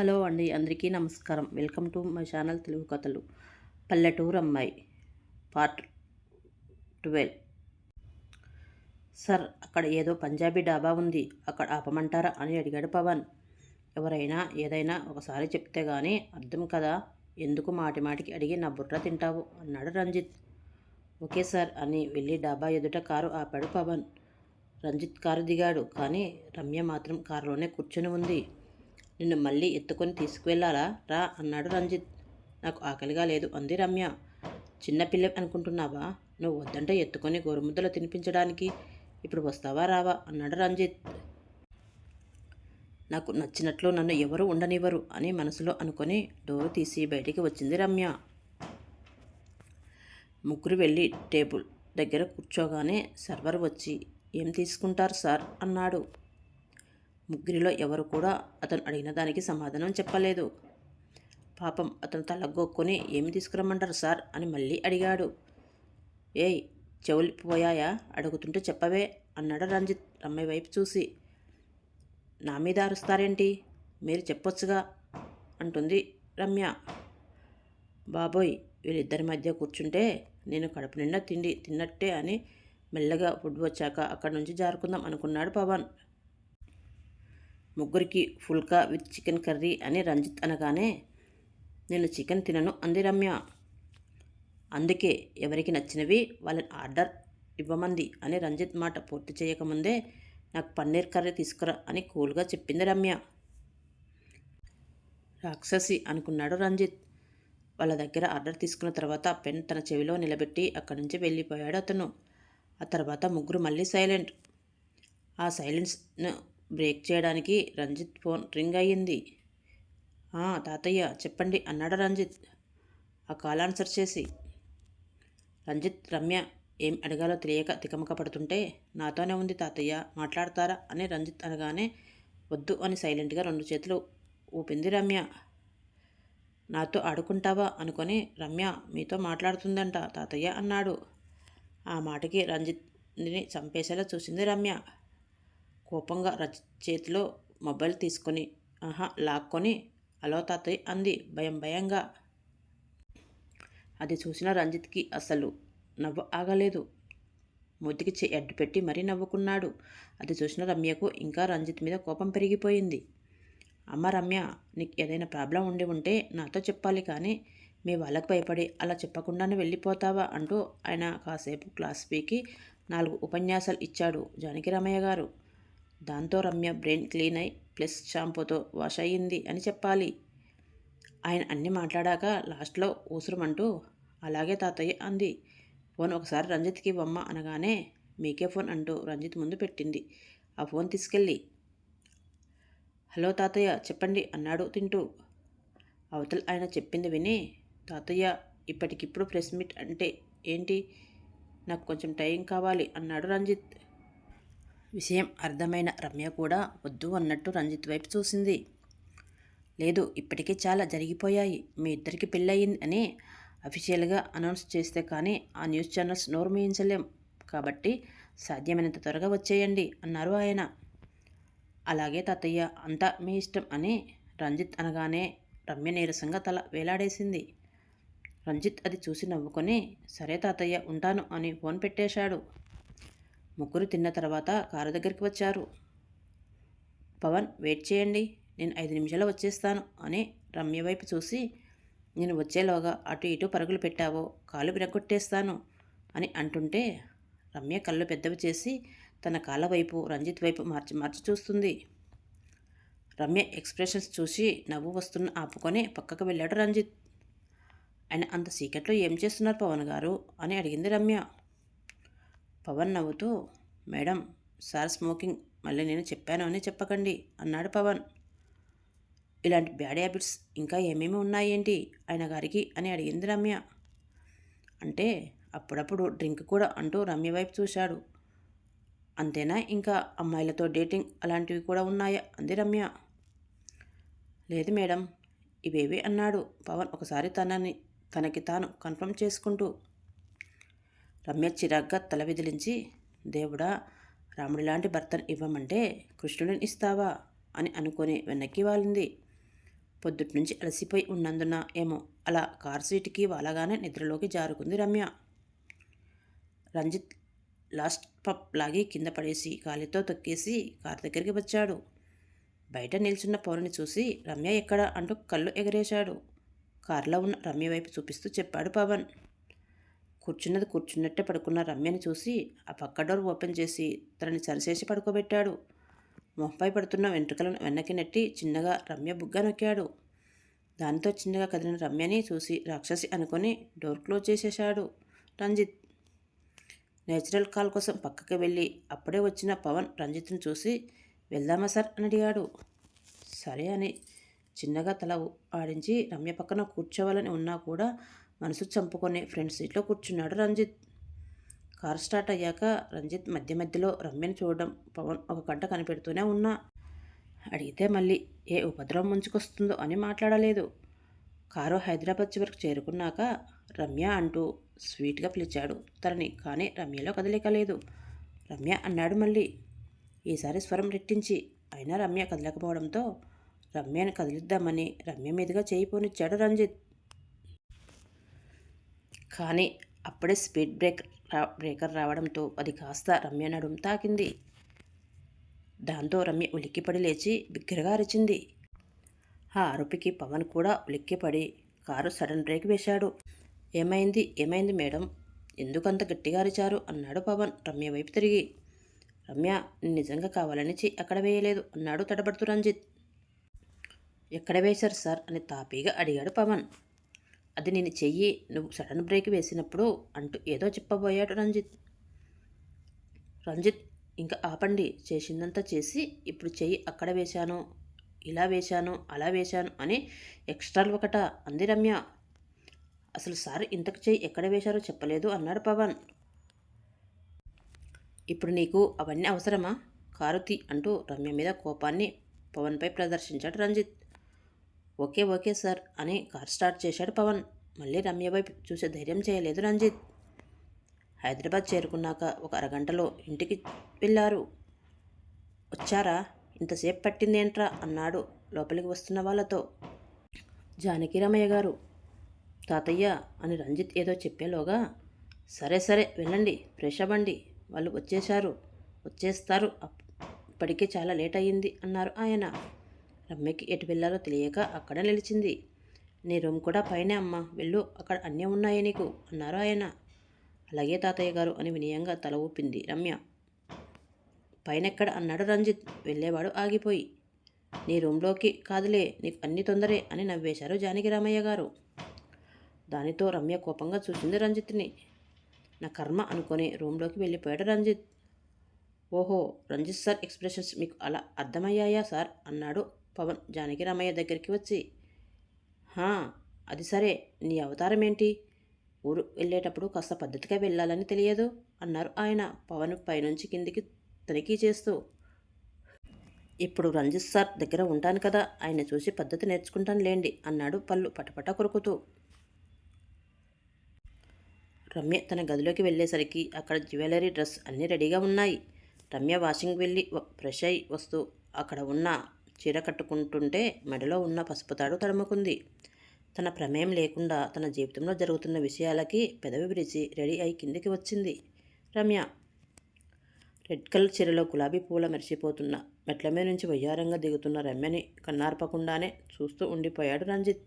Hello అండి అందరికీ నమస్కారం. Welcome to my channel Telugu కథలు. పల్లెటూరు అమ్మాయి పార్ట్ ట్వెల్వ్. సార్ అక్కడ ఏదో పంజాబీ డాబా ఉంది. అక్కడ ఆపమంటారా అని అడిగాడు పవన్. ఎవరైనా ఏదైనా ఒకసారి చెప్తే గానీ అర్థం కదా ఎందుకు మాటి మాటికి అడిగి నా బుర్ర తింటావు? అన్నాడు రంజిత్. ఓకే సార్ అని వెళ్ళి డాబా ఎదుట కారు ఆపాడు పవన్. రంజిత్ కారు దిగాడు కానీ రమ్య మాత్రం కారులోనే కూర్చొని ఉంది. నిన్ను మళ్ళీ ఎత్తుకొని తీసుకువెళ్ళాలా? రా అన్నాడు రంజిత్. నాకు ఆకలిగా లేదు. అంది రమ్య. చిన్నపిల్ల అనుకుంటున్నావా? నువ్వు వద్దంటే ఎత్తుకొని గోరుముద్దలు తినిపించడానికి ఇప్పుడు వస్తావా రావా? అన్నాడు రంజిత్. నాకు నచ్చినట్లు నన్ను ఎవరు ఉండనివ్వరు అని మనసులో అనుకొని డోరు తీసి బయటికి వచ్చింది రమ్య. ముగ్గురు వెళ్ళి టేబుల్ దగ్గర కూర్చోగానే సర్వర్ వచ్చి ఏం తీసుకుంటారు సార్? అన్నాడు. ముగ్గురిలో ఎవరు కూడా అతను అడిగిన దానికి సమాధానం చెప్పలేదు. పాపం అతను తలగొక్కొని ఏమి తీసుకురమ్మంటారు సార్ అని మళ్ళీ అడిగాడు. ఏయ్ చెవులిపోయాయా? అడుగుతుంటే చెప్పవే అన్నాడు రంజిత్ రమ్య వైపు చూసి. నా మీద అరుస్తారేంటి? మీరు చెప్పొచ్చుగా అంటుంది రమ్య. బాబోయ్ వీళ్ళిద్దరి మధ్య కూర్చుంటే నేను కడుపు నిండా తిండి తిన్నట్టే అని మెల్లగా ఫుడ్ వచ్చాక అక్కడి నుంచి జారుకుందాం అనుకున్నాడు పవన్. ముగ్గురికి ఫుల్కా విత్ చికెన్ కర్రీ అని రంజిత్ అనగానే నేను చికెన్ తినను అంది రమ్య. అందుకే ఎవరికి నచ్చినవి వాళ్ళని ఆర్డర్ ఇవ్వమంది అని రంజిత్ మాట పూర్తి చేయకముందే నాకు పన్నీర్ కర్రీ తీసుకురా అని కూల్గా చెప్పింది రమ్య. రాక్షసి అనుకున్నాడు రంజిత్. వాళ్ళ దగ్గర ఆర్డర్ తీసుకున్న తర్వాత పెన్ తన చెవిలో నిలబెట్టి అక్కడి నుంచి వెళ్ళిపోయాడు అతను. ఆ తర్వాత ముగ్గురు మళ్ళీ సైలెంట్. ఆ సైలెన్స్ను బ్రేక్ చేయడానికి రంజిత్ ఫోన్ రింగ్ అయ్యింది. తాతయ్య చెప్పండి అన్నాడు రంజిత్. ఆ కాల్ ఆన్సర్ చేసి రంజిత్ రమ్య ఏం అడగాలో తెలియక తికమక పడుతుంటే నాతోనే ఉంది తాతయ్య మాట్లాడతారా అని రంజిత్ అనగానే వద్దు అని సైలెంట్గా రెండు చేతులు ఊపింది రమ్య. నాతో ఆడుకుంటావా అనుకొని రమ్య మీతో మాట్లాడుతుందంట తాతయ్య అన్నాడు. ఆ మాటకి రంజిత్ని చంపేసేలా చూసింది రమ్య. కోపంగా రచ చేతిలో మొబైల్ తీసుకొని ఆహా లాక్కొని అలో తాతయ్య అంది భయం భయంగా. అది చూసిన రంజిత్కి అసలు నవ్వు ఆగలేదు. ముద్దుకి చే అడ్డు పెట్టి మరీ నవ్వుకున్నాడు. అది చూసిన రమ్యకు ఇంకా రంజిత్ మీద కోపం పెరిగిపోయింది. అమ్మ రమ్య నీకు ఏదైనా ప్రాబ్లం ఉండి ఉంటే నాతో చెప్పాలి కానీ మీ వాళ్ళకి భయపడి అలా చెప్పకుండానే వెళ్ళిపోతావా అంటూ ఆయన కాసేపు క్లాస్ పీకి నాలుగు ఉపన్యాసాలు ఇచ్చాడు జానకి రమయ్య గారు. దాంతో రమ్య బ్రెయిన్ క్లీన్ అయి ప్లస్ షాంపూతో వాష్ అయ్యింది అని చెప్పాలి. ఆయన అన్నీ మాట్లాడాక లాస్ట్లో ఊసురమంటూ అలాగే తాతయ్య అంది. ఫోన్ ఒకసారి రంజిత్కి బొమ్మ అనగానే మీకే ఫోన్ అంటూ రంజిత్ ముందు పెట్టింది. ఆ ఫోన్ తీసుకెళ్ళి. హలో తాతయ్య చెప్పండి అన్నాడు తింటూ. అవతల ఆయన చెప్పింది విని తాతయ్య ఇప్పటికిప్పుడు ప్రెస్ మీట్ అంటే ఏంటి? నాకు కొంచెం టైం కావాలి అన్నాడు రంజిత్. విషయం అర్థమైన రమ్య కూడా వద్దు అన్నట్టు రంజిత్ వైపు చూసింది. లేదు ఇప్పటికే చాలా జరిగిపోయాయి. మీ ఇద్దరికి పెళ్ళయింది అని అఫీషియల్గా అనౌన్స్ చేస్తే కానీ ఆ న్యూస్ ఛానల్స్ నోరు మేయించలేం. కాబట్టి సాధ్యమైనంత త్వరగా వచ్చేయండి అన్నారు ఆయన. అలాగే తాతయ్య అంతా మీ ఇష్టం అని రంజిత్ అనగానే రమ్య నీరసంగా తల వేలాడేసింది. రంజిత్ అది చూసి నవ్వుకొని సరే తాతయ్య ఉంటాను అని ఫోన్ పెట్టేశాడు. ముగ్గురు తిన్న తర్వాత కారు దగ్గరికి వచ్చారు. పవన్ వెయిట్ చేయండి. నేను ఐదు నిమిషాలు వచ్చేస్తాను అని రమ్య వైపు చూసి నేను వచ్చేలోగా అటు ఇటు పరుగులు పెట్టావో కాలు విరగొట్టేస్తాను అని అంటుంటే రమ్య కళ్ళు పెద్దవి చేసి తన కాళ్ళ వైపు రంజిత్ వైపు మార్చి మార్చి చూస్తుంది. రమ్య ఎక్స్ప్రెషన్స్ చూసి నవ్వు వస్తున్న ఆపుకొని పక్కకు వెళ్ళాడు రంజిత్. ఆయన అంత సీక్రెట్లో ఏం చేస్తున్నారు పవన్ గారు? అని అడిగింది రమ్య. పవన్ నవ్వుతూ మేడం సార్ స్మోకింగ్ మళ్ళీ నేను చెప్పాను అని చెప్పకండి అన్నాడు పవన్. ఇలాంటి బ్యాడ్ హ్యాబిట్స్ ఇంకా ఏమేమి ఉన్నాయేంటి? ఆయన గారికి అని అడిగింది రమ్య. అంటే అప్పుడప్పుడు డ్రింక్ కూడా అంటూ రమ్య వైపు చూశాడు. అంతేనా? ఇంకా అమ్మాయిలతో డేటింగ్ అలాంటివి కూడా ఉన్నాయా? అంది రమ్య. లేదు మేడం ఇవేవి అన్నాడు పవన్ ఒకసారి తనని తనకి తాను కన్ఫర్మ్ చేసుకుంటూ. రమ్య చిరాగ్గా తల విదిలించి దేవుడా రాముడి లాంటి భర్తను ఇవ్వమంటే కృష్ణుడిని ఇస్తావా? అని అనుకొని వెనక్కి వాలింది. పొద్దుటి నుంచి అలసిపోయి ఉన్నందున ఏమో అలా కార్ సీటుకి వాలగానే నిద్రలోకి జారుకుంది రమ్య. రంజిత్ లాస్ట్ పప్ లాగి కింద పడేసి కాలితో తొక్కేసి కార్ దగ్గరికి వచ్చాడు. బయట నిల్చున్న పౌరుని చూసి రమ్య ఎక్కడ అంటూ కళ్ళు ఎగరేశాడు. కారులో ఉన్న రమ్య వైపు చూపిస్తూ చెప్పాడు పవన్. కూర్చున్నది కూర్చున్నట్టే పడుకున్న రమ్యని చూసి ఆ పక్క డోర్ ఓపెన్ చేసి తనని సరిచేసి పడుకోబెట్టాడు. మొహంపై పడుతున్న వెంట్రుకలను వెనక్కి నెట్టి చిన్నగా రమ్య బుగ్గ నొక్కాడు. దానితో చిన్నగా కదిలిన రమ్యని చూసి రాక్షసి అనుకొని డోర్ క్లోజ్ చేసేశాడు. రంజిత్! నేచురల్ కాల్ కోసం పక్కకి వెళ్ళి అప్పుడే వచ్చిన పవన్ రంజిత్ని చూసి వెళ్దామా సార్ అని అడిగాడు. సరే అని చిన్నగా తల ఆడించి రమ్య పక్కన కూర్చోవాలని ఉన్నా కూడా మనసు చంపుకొని ఫ్రంట్ సీట్లో కూర్చున్నాడు రంజిత్. కారు స్టార్ట్ అయ్యాక రంజిత్ మధ్య మధ్యలో రమ్యను చూడడం పవన్ ఒక గంట కనిపెడుతూనే ఉన్నా. అడిగితే మళ్ళీ ఏ ఉపద్రవం ముంచుకొస్తుందో అని మాట్లాడలేదు. కారు హైదరాబాద్ చివరికి చేరుకున్నాక రమ్య అంటూ స్వీట్గా పిలిచాడు. తనని కానీ రమ్యలో కదలిక లేదు రమ్య అన్నాడు మళ్ళీ ఈసారి స్వరం రెట్టించి. అయినా రమ్య కదలకపోవడంతో రమ్యను కదిలిద్దామని రమ్య మీదుగా చేయి పోనిచ్చాడు రంజిత్. కానీ అప్పుడే స్పీడ్ బ్రేక్ బ్రేకర్ రావడంతో అది కాస్త రమ్య నడుం తాకింది. దాంతో రమ్య ఉలిక్కిపడి లేచి బిగ్గరగా అరిచింది. ఆ అరుపుకి పవన్ కూడా ఉలిక్కిపడి కారు సడన్ బ్రేక్ వేశాడు. ఏమైంది? ఏమైంది మేడం? ఎందుకంత గట్టిగా అరిచారు? అన్నాడు పవన్ రమ్య వైపు తిరిగి. రమ్య నిజంగా కావాలని చి అక్కడ వేయలేదు? అన్నాడు తడబడుతూ రంజిత్. ఎక్కడ వేశారు సార్? అని తాపీగా అడిగాడు పవన్. అది నేను చెయ్యి నువ్వు సడన్ బ్రేక్ వేసినప్పుడు అంటూ ఏదో చెప్పబోయాడు రంజిత్. రంజిత్ ఇంకా ఆపండి చేసిందంతా చేసి ఇప్పుడు చెయ్యి అక్కడ వేశాను ఇలా వేశాను అలా వేశాను అని ఎక్స్ట్రాలు ఒకట అంది రమ్య. అసలు సార్ ఇంతకు చెయ్యి ఎక్కడ వేశారో చెప్పలేదు అన్నాడు పవన్. ఇప్పుడు నీకు అవన్నీ అవసరమా? కారుతి అంటూ రమ్య మీద కోపాన్ని పవన్పై ప్రదర్శించాడు రంజిత్. ఓకే ఓకే సార్ అని కార్ స్టార్ట్ చేశాడు పవన్. మళ్ళీ రమ్య వైపు చూసే ధైర్యం చేయలేదు రంజిత్. హైదరాబాద్ చేరుకున్నాక ఒక అరగంటలో ఇంటికి వెళ్ళారు. వచ్చారా? ఇంతసేపు పట్టిందేంట్రా అన్నాడు లోపలికి వస్తున్న వాళ్ళతో. జానకి రమయ్య గారు. తాతయ్య అని రంజిత్ ఏదో చెప్పేలోగా సరే సరే వెళ్ళండి ఫ్రెష్ అవ్వండి. వాళ్ళు వచ్చేశారు వచ్చేస్తారు. అప్- ఇప్పటికే చాలా లేట్ అయ్యింది అన్నారు ఆయన. రమ్యకి ఎటు వెళ్ళాలో తెలియక అక్కడ నిలిచింది. నీ రూమ్ కూడా పైనే అమ్మా వెళ్ళు అక్కడ అన్నీ ఉన్నాయి నీకు అన్నారు ఆయన. అలాగే తాతయ్య గారు అని వినయంగా తల ఊపింది రమ్య. పైనెక్కడ అన్నాడు రంజిత్ వెళ్ళేవాడు ఆగిపోయి. నీ రూమ్లోకి కాదులే నీకు అన్ని తొందరే అని నవ్వేశారు జానకి రామయ్య గారు. దానితో రమ్య కోపంగా చూసింది రంజిత్ని. నా కర్మ అనుకొని రూమ్లోకి వెళ్ళిపోయాడు రంజిత్. ఓహో రంజిత్ సార్ ఎక్స్ప్రెషన్స్ మీకు అలా అర్థమయ్యాయా సార్? అన్నాడు పవన్ జానకి రామయ్య దగ్గరికి వచ్చి హా అది సరే నీ అవతారం ఏంటి ఊరు వెళ్ళేటప్పుడు కాస్త పద్ధతిగా వెళ్ళాలని తెలియదు అన్నారు ఆయన. పవన్ పైనుంచి కిందికి తనిఖీ చేస్తూ ఇప్పుడు రంజిత్ సార్ దగ్గర ఉంటాను కదా ఆయన చూసి పద్ధతి నేర్చుకుంటాను లేండి అన్నాడు పళ్ళు పటపట కొరుకుతూ. రమ్య తన గదిలోకి వెళ్ళేసరికి అక్కడ జ్యువెలరీ డ్రెస్ అన్నీ రెడీగా ఉన్నాయి. రమ్య వాషింగ్ వెళ్ళి ఫ్రెష్ అయి వస్తూ అక్కడ ఉన్న చీర కట్టుకుంటుంటే మెడలో ఉన్న పసుపు తాడు తడుముకుంది. తన ప్రమేయం లేకుండా తన జీవితంలో జరుగుతున్న విషయాలకి పెదవి విరిచి రెడీ అయి కిందికి వచ్చింది రమ్య. రెడ్ కలర్ చీరలో గులాబీ పూల మెరిసిపోతున్న మెట్ల మీద నుంచి వయ్యారంగా దిగుతున్న రమ్యని కన్నార్పకుండానే చూస్తూ ఉండిపోయాడు రంజిత్.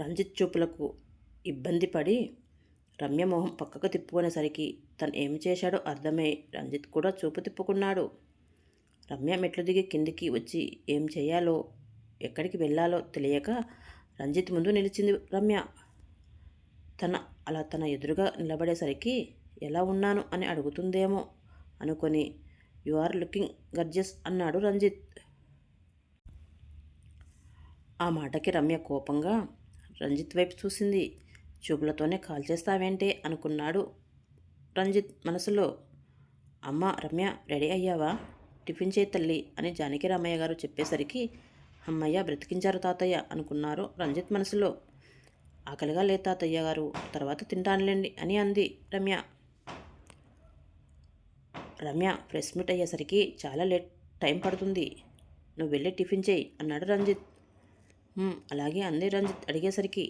రంజిత్ చూపులకు ఇబ్బంది పడి రమ్య మొహం పక్కకు తిప్పుకునేసరికి తను ఏమి చేశాడో అర్థమై రంజిత్ కూడా చూపు తిప్పుకున్నాడు. రమ్య మెట్లు దిగి కిందికి వచ్చి ఏం చేయాలో ఎక్కడికి వెళ్ళాలో తెలియక రంజిత్ ముందు నిలిచింది రమ్య. తన అలా తన ఎదురుగా నిలబడేసరికి ఎలా ఉన్నాను అని అడుగుతుందేమో అనుకొని యు ఆర్ లుకింగ్ గర్జెస్ అన్నాడు రంజిత్. ఆ మాటకి రమ్య కోపంగా రంజిత్ వైపు చూసింది. చూపులతోనే కాల్ చేస్తావేంటే? అనుకున్నాడు రంజిత్ మనసులో. అమ్మ రమ్య రెడీ అయ్యావా? టిఫిన్ చేయి తల్లి అని జానకి రామయ్య గారు చెప్పేసరికి అమ్మయ్య బ్రతికించారు తాతయ్య అనుకున్నారు రంజిత్ మనసులో. ఆకలిగా లేదు తాతయ్య గారు తర్వాత తింటానులేండి అని అంది రమ్య. రమ్య ప్రెస్ మీట్ అయ్యేసరికి చాలా లేట్ టైం పడుతుంది నువ్వు వెళ్ళి టిఫిన్ చేయి అన్నాడు రంజిత్. అలాగే అంది రంజిత్ అడిగేసరికి.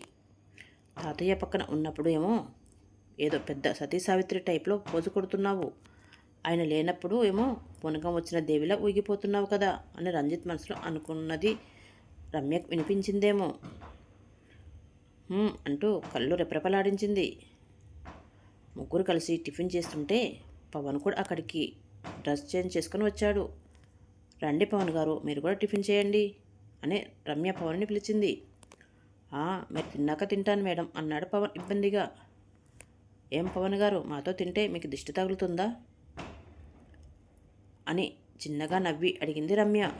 తాతయ్య పక్కన ఉన్నప్పుడు ఏమో ఏదో పెద్ద సతీ సావిత్రి టైప్లో పోజు కొడుతున్నావు ఆయన లేనప్పుడు ఏమో పునకం వచ్చిన దేవిలా ఊగిపోతున్నావు కదా అని రంజిత్ మనసులో అనుకున్నది రమ్య వినిపించిందేమో. అంటూ కళ్ళు రెపరెపలాడించింది. ముగ్గురు కలిసి టిఫిన్ చేస్తుంటే పవన్ కూడా అక్కడికి డ్రెస్ చేంజ్ చేసుకొని వచ్చాడు. రండి పవన్ గారు మీరు కూడా టిఫిన్ చేయండి అని రమ్య పవన్ని పిలిచింది. మీరు తిన్నాక తింటాను మేడం అన్నాడు పవన్ ఇబ్బందిగా. ఏం పవన్ గారు మాతో తింటే మీకు దిష్టి తగులుతుందా? అని చిన్నగా నవ్వి అడిగింది రమ్య.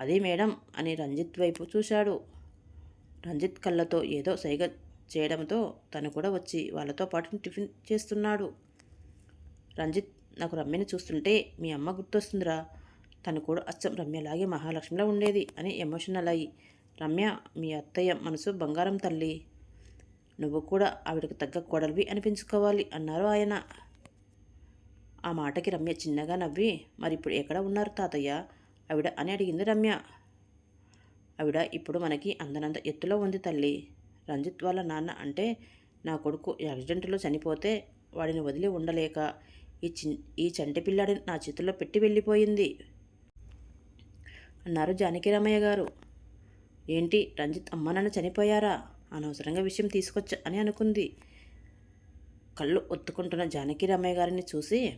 అదే మేడం అని రంజిత్ వైపు చూశాడు. రంజిత్ కళ్ళతో ఏదో సైగ చేయడంతో తను కూడా వచ్చి వాళ్ళతో పాటు టిఫిన్ చేస్తున్నాడు. రంజిత్ నాకు రమ్యని చూస్తుంటే మీ అమ్మ గుర్తొస్తుందిరా. తను కూడా అచ్చం రమ్యలాగే మహాలక్ష్మిలా ఉండేది అని ఎమోషనల్ అయ్యి రమ్య మీ అత్తయ్య మనసు బంగారం తల్లి. నువ్వు కూడా ఆవిడకు తగ్గ కోడలివి అనిపించుకోవాలి అన్నారు ఆయన. ఆ మాటకి రమ్య చిన్నగా నవ్వి మరి ఇప్పుడు ఎక్కడ ఉన్నారు తాతయ్య? ఆవిడ అని అడిగింది రమ్య. ఆవిడ ఇప్పుడు మనకి అందనంత ఎత్తులో ఉంది తల్లి. రంజిత్ వాళ్ళ నాన్న అంటే నా కొడుకు యాక్సిడెంట్లో చనిపోతే వాడిని వదిలి ఉండలేక ఈ చి ఈ చంటి పిల్లాడిని నా చేతుల్లో పెట్టి వెళ్ళిపోయింది. అన్నారు జానకి జానకిరామయ్య గారు. ఏంటి రంజిత్ అమ్మ నాన్న చనిపోయారా? అనవసరంగా విషయం తీసుకొచ్చా? అని అనుకుంది. కళ్ళు ఒత్తుకుంటున్న జానకి జానకిరామయ్య గారిని చూసి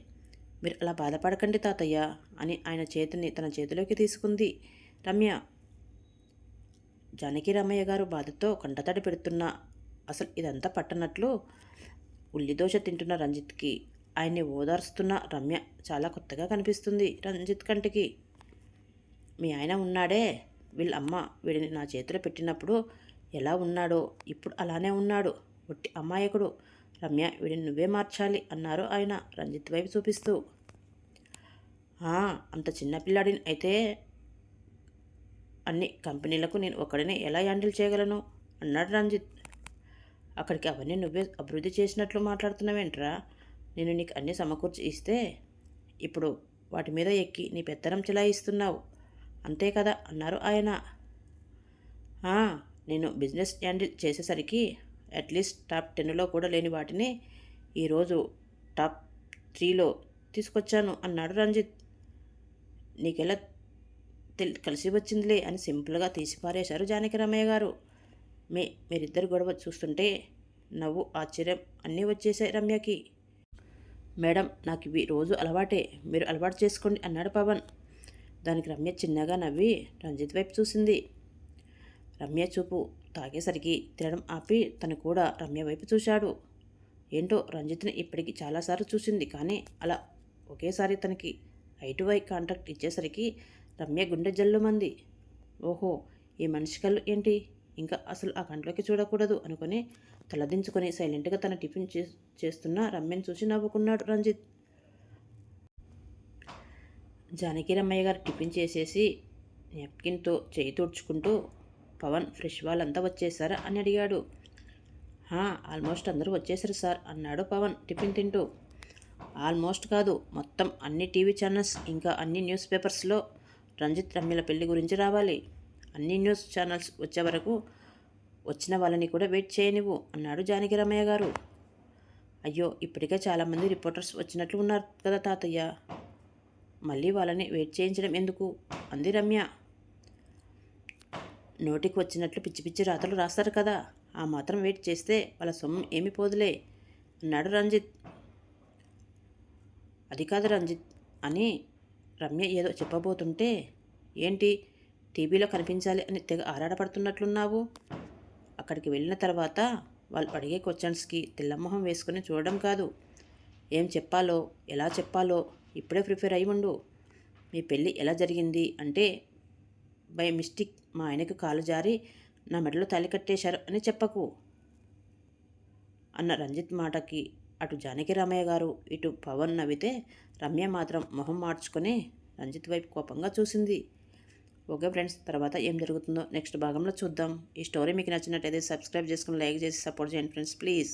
మీరు అలా బాధపడకండి తాతయ్య అని ఆయన చేతిని తన చేతిలోకి తీసుకుంది. రమ్య జానకి రామయ్య గారు బాధతో కంటతడి పెడుతున్న అసలు ఇదంతా పట్టనట్లు ఉల్లిదోశ తింటున్న రంజిత్కి ఆయన్ని ఓదార్స్తున్న రమ్య చాలా కొత్తగా కనిపిస్తుంది రంజిత్ కంటికి. మీ ఆయన ఉన్నాడే వీళ్ళ అమ్మ వీడిని నా చేతిలో పెట్టినప్పుడు ఎలా ఉన్నాడో ఇప్పుడు అలానే ఉన్నాడు ఒట్టి అమాయకుడు. రమ్య వీడిని నువ్వే మార్చాలి అన్నారు ఆయన రంజిత్ వైపు చూపిస్తూ. అంత చిన్న పిల్లాడిని అయితే అన్ని కంపెనీలకు నేను ఒక్కడినే ఎలా హ్యాండిల్ చేయగలను? అన్నాడు రంజిత్. అక్కడికి అవన్నీ నువ్వే అభివృద్ధి చేసినట్లు మాట్లాడుతున్నావేంట్రా? నేను నీకు అన్నీ సమకూర్చి ఇస్తే ఇప్పుడు వాటి మీద ఎక్కి నీ పెత్తనం చెలాయిస్తున్నావు. అంతే కదా అన్నారు ఆయన. నేను బిజినెస్ హ్యాండిల్ చేసేసరికి అట్లీస్ట్ టాప్ టెన్లో కూడా లేని వాటిని ఈరోజు టాప్ త్రీలో తీసుకొచ్చాను అన్నాడు రంజిత్. నీకెలా తె కలిసి వచ్చిందిలే అని సింపుల్గా తీసిపారేశారు జానకి జానకిరామయ్య గారు. మీ మీరిద్దరు గొడవ చూస్తుంటే నవ్వు ఆశ్చర్యం అన్నీ వచ్చేసాయి రమ్యకి. మేడం నాకు ఇవి రోజు అలవాటే మీరు అలవాటు చేసుకోండి అన్నాడు పవన్. దానికి రమ్య చిన్నగా నవ్వి రంజిత్ వైపు చూసింది. రమ్య చూపు తాగేసరికి తినడం ఆపి తను కూడా రమ్య వైపు చూశాడు. ఏంటో రంజిత్ని ఇప్పటికి చాలాసార్లు చూసింది కానీ అలా ఒకేసారి తనకి ఐ టు ఐ కాంటాక్ట్ ఇచ్చేసరికి రమ్య గుండె జల్లుమంది. ఓహో ఈ మనిషి కళ్ళు ఏంటి? ఇంకా అసలు ఆ కంట్లోకి చూడకూడదు అనుకుని తలదించుకొని సైలెంట్గా తన టిఫిన్ చే చేస్తున్న రమ్యని చూసి నవ్వుకున్నాడు రంజిత్. జానకి రమ్మయ్య గారు టిఫిన్ చేసేసి నెప్కిన్తో చేయి తుడుచుకుంటూ పవన్ ఫ్రెష్ వాళ్ళంతా వచ్చేసారా? అని అడిగాడు. ఆల్మోస్ట్ అందరూ వచ్చేసారు సార్ అన్నాడు పవన్ టిఫిన్ తింటూ. ఆల్మోస్ట్ కాదు మొత్తం అన్ని టీవీ ఛానల్స్ ఇంకా అన్ని న్యూస్ పేపర్స్లో రంజిత్ రమ్యల పెళ్ళి గురించి రావాలి. అన్ని న్యూస్ ఛానల్స్ వచ్చే వరకు వచ్చిన వాళ్ళని కూడా వెయిట్ చేయనివ్వు అన్నాడు జానకి రమయ్య గారు. అయ్యో ఇప్పటికే చాలామంది రిపోర్టర్స్ వచ్చినట్లు ఉన్నారు కదా తాతయ్య. మళ్ళీ వాళ్ళని వెయిట్ చేయించడం ఎందుకు? అంది రమ్య. నోటికి వచ్చినట్లు పిచ్చి పిచ్చి రాతలు రాస్తారు కదా ఆ మాత్రం వెయిట్ చేస్తే వాళ్ళ సొమ్ము ఏమి పోదులే అన్నాడు రంజిత్. అది కాదు రంజిత్ అని రమ్య ఏదో చెప్పబోతుంటే ఏంటి? టీవీలో కనిపించాలి అని తెగ ఆరాటపడుతున్నట్లున్నావు? అక్కడికి వెళ్ళిన తర్వాత వాళ్ళు అడిగే క్వశ్చన్స్కి తెల్లమొహం వేసుకుని చూడడం కాదు. ఏం చెప్పాలో ఎలా చెప్పాలో ఇప్పుడే ప్రిపేర్ అయి ఉండు. మీ పెళ్ళి ఎలా జరిగింది అంటే బై మిస్టేక్ మా ఆయనకు కాలు జారి నా మెడలో తాళి కట్టేశారు అని చెప్పకు. అన్న రంజిత్ మాటకి అటు జానకి రామయ్య గారు ఇటు పవన్ నవ్వితే రమ్య మాత్రం మొహం మార్చుకొని రంజిత్ వైపు కోపంగా చూసింది. ఓకే ఫ్రెండ్స్ తర్వాత ఏం జరుగుతుందో నెక్స్ట్ భాగంలో చూద్దాం. ఈ స్టోరీ మీకు నచ్చినట్టయితే సబ్స్క్రైబ్ చేసుకుని లైక్ చేసి సపోర్ట్ చేయండి ఫ్రెండ్స్ ప్లీజ్.